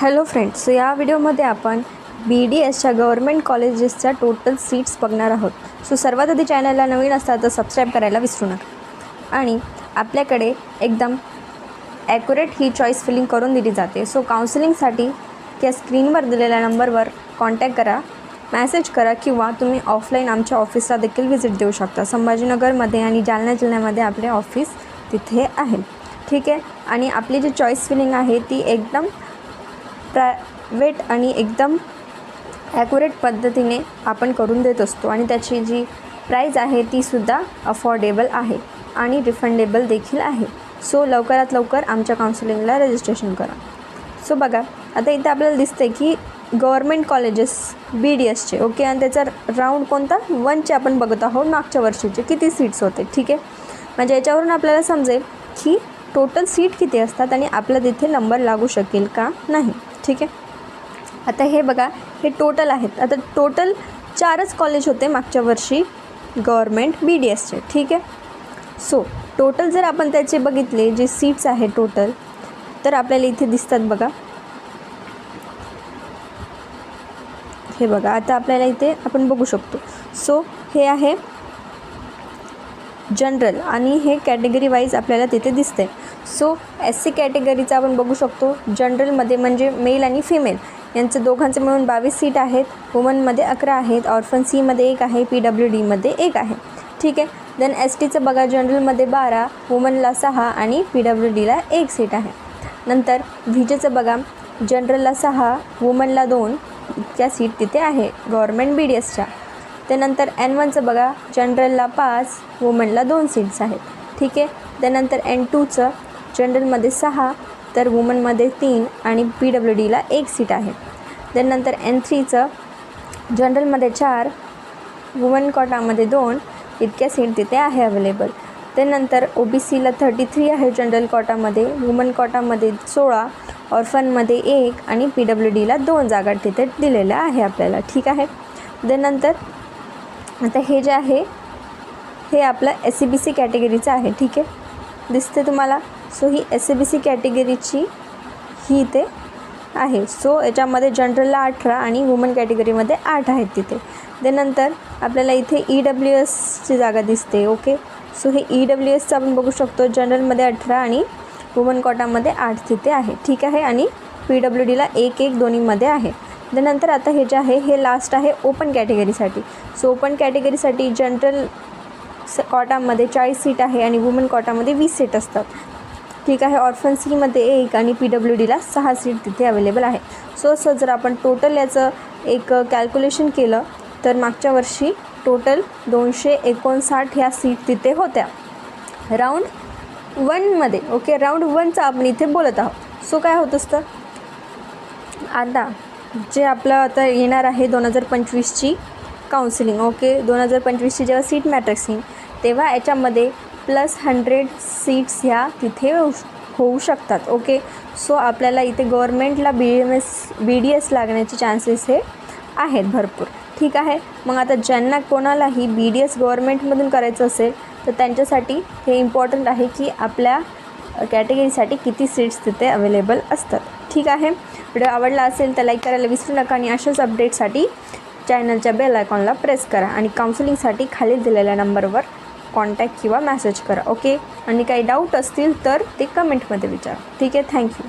Hello friends so या व्हिडिओमध्ये आपण बी डी एसच्या गव्हर्मेंट कॉलेजेसच्या टोटल सीट्स बघणार आहोत. सो सर्वात आधी चॅनलला नवीन असतात तर सबस्क्राईब करायला विसरू नका. आणि आपल्याकडे एकदम ॲक्युरेट ही चॉईस फिलिंग करून दिली जाते. सो काउन्सिलिंगसाठी त्या स्क्रीनवर दिलेल्या नंबरवर कॉन्टॅक्ट करा मॅसेज करा किंवा तुम्ही ऑफलाईन आमच्या ऑफिसला देखील व्हिजिट देऊ शकता. संभाजीनगरमध्ये आणि जालना जिल्ह्यामध्ये आपले ऑफिस तिथे आहे. ठीक आहे? आणि आपली जी चॉईस फिलिंग आहे ती एकदम प्रायवेट आणि एकदम ॲक्युरेट पद्धतीने आपण करून देत असतो. आणि त्याची जी प्राईज आहे तीसुद्धा अफोर्डेबल आहे आणि रिफंडेबल देखील आहे. सो लवकरात लवकर आमच्या काउन्सिलिंगला रजिस्ट्रेशन करा. सो बघा आता इथे आपल्याला दिसते की गव्हर्मेंट कॉलेजेस बी डी एसचे ओके आणि त्याचा राऊंड कोणता? वनचे आपण बघत आहोत. मागच्या वर्षीचे किती सीट्स होते ठीक आहे? म्हणजे याच्यावरून आपल्याला समजेल की टोटल सीट किती असतात आणि आपला तिथे नंबर लागू शकेल का नाही? ठीक आहे? आता हे बघा हे टोटल आहेत. आता टोटल चारच कॉलेज होते मागच्या वर्षी गव्हर्मेंट बी डी एसचे ठीक आहे? सो टोटल जर आपण त्याचे बघितले जे सीट्स आहे टोटल तर आपल्याला इथे दिसतात बघा. हे बघा आता आपल्याला इथे आपण बघू शकतो. सो हे आहे जनरल आणि हे कॅटेगरी वाईज आपल्याला तिथे दिसते सो एस सी कॅटेगरीचा आपण बघू शकतो. जनरलमध्ये म्हणजे मेल आणि फिमेल. यांचं दोघांचे मिळून बावीस सीट आहेत. वुमनमध्ये अकरा आहेत. ऑर्फन सीमध्ये एक आहे. पी डब्ल्यू डीमध्ये एक आहे. ठीक आहे? देन एस टीचं बघा. जनरलमध्ये बारा वुमनला सहा आणि पी डब्ल्यू डीला एक सीट आहे. नंतर व्हिजेचं बघा. जनरलला सहा वुमनला दोन इतक्या सीट तिथे आहे. गव्हर्मेंट बी डी एसच्या त्यानंतर एन वनचं बघा जनरलला पाच वुमनला दोन सीट्स आहेत. ठीक आहे? त्यानंतर एन टूचं जनरलमध्ये सहा तर वुमनमध्ये तीन आणि पी डब्ल्यू डीला एक सीट आहे. त्यानंतर एन थ्रीचं जनरलमध्ये चार वुमन कॉटामध्ये दोन इतक्या सीट तिथे आहे अवेलेबल त्यानंतर ओ बी सीला थर्टी थ्री आहे जनरल कॉटामध्ये वुमन कॉटामध्ये सोळा ऑर्फनमध्ये एक आणि पी डब्ल्यू डीला दोन जागा तिथे दिलेल्या आहे आपल्याला. ठीक आहे? त्यानंतर आता हे जे आहे हे आपलं एस सी बी सी कॅटेगरीचं आहे ठीक आहे? दिसते तुम्हाला? सो ही एस सी बी सी कॅटेगरीची ही इथे आहे. सो याच्यामध्ये जनरलला अठरा आणि वुमन कॅटेगरीमध्ये आठ आहेत तिथे. त्यानंतर आपल्याला इथे ई डब्ल्यू एसची जागा दिसते ओके सो हे ई डब्ल्यू एसचं आपण बघू शकतो. जनरलमध्ये अठरा आणि वुमन कॉटामध्ये आठ तिथे आहे ठीक आहे? आणि पी डब्ल्यू डीला एक एक दोन्हीमध्ये आहे. त्यानंतर आता हे जे आहे हे लास्ट आहे ओपन कॅटेगरीसाठी सो ओपन कॅटेगरीसाठी जनरल स कॉटामध्ये चाळीस सीट आहे आणि वुमन कॉटामध्ये वीस सीट असतात. ठीक आहे ऑर्फन सीमध्ये एक आणि पी डब्ल्यू डीला सहा सीट तिथे अवेलेबल आहे. सो असं जर आपण टोटल याचं एक कॅल्क्युलेशन केलं तर मागच्या वर्षी टोटल दोनशे एकोणसाठ ह्या सीट तिथे होत्या. राऊंड वनमध्ये ओके राऊंड वनचं आपण इथे बोलत आहोत. सो काय होत असतं? आता जे आपलं आता येणार आहे दोन हजार पंचवीसची काउन्सिलिंग ओके दोन हजार पंचवीसची जेव्हा सीट मॅट्रिक्सिंग तेव्हा याच्यामध्ये प्लस हंड्रेड सीट्स ह्या तिथे होऊ शकतात ओके सो आपल्याला इथे गव्हर्मेंटला B M S B D S लागण्याचे चान्सेस हे आहेत भरपूर ठीक आहे? मग आता ज्यांना कोणालाही बी डी एस गव्हर्मेंटमधून करायचं असेल तर त्यांच्यासाठी हे इम्पॉर्टंट आहे की आपल्या कॅटेगरीसाठी किती सीट्स तिथे अवेलेबल असतात. ठीक आहे. व्हिडिओ आवडला असेल तर लाईक करायला विसरू नका आणि अशाच अपडेटसाठी चॅनलच्या बेल आयकॉनला प्रेस करा आणि काउन्सिलिंगसाठी खाली दिलेल्या नंबरवर कॉन्टॅक्ट किंवा मॅसेज करा ओके आणि काही डाऊट असतील तर ते कमेंटमध्ये विचारा. ठीक आहे थँक्यू